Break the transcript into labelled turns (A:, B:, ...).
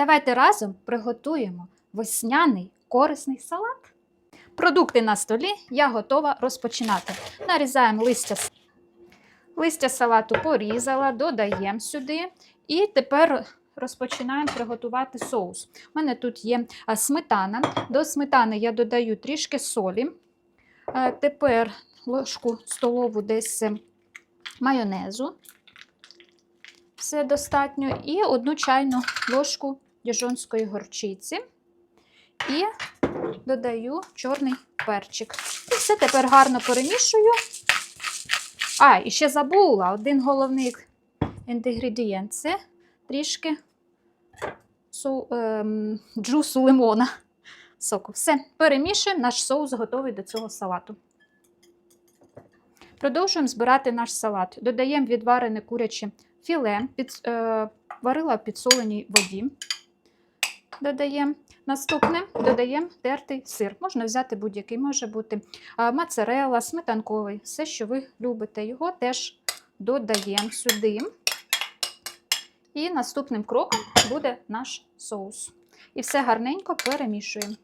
A: Давайте разом приготуємо весняний корисний салат. Продукти на столі я готова розпочинати. Нарізаємо листя. Листя салату порізала, додаємо сюди. І тепер розпочинаємо приготувати соус. У мене тут є сметана. До сметани я додаю трішки солі. Е, Тепер ложку столову десь е, майонезу. Все достатньо. І одну чайну ложку діжонської горчиці. І додаю чорний перчик. І все тепер гарно перемішую. А, і ще забула один головний інгредієнт це трішки соу, ем, джусу лимона. Соку. Все, перемішуємо, наш соус готовий до цього салату. Продовжуємо збирати наш салат. Додаємо відварене куряче філе, під, е, варила в підсоленій воді. Додаємо. Наступне додаємо тертий сир. Можна взяти будь-який, може бути моцарелла, сметанковий, все, що ви любите. Його теж додаємо сюди. І наступним кроком буде наш соус. І все гарненько перемішуємо.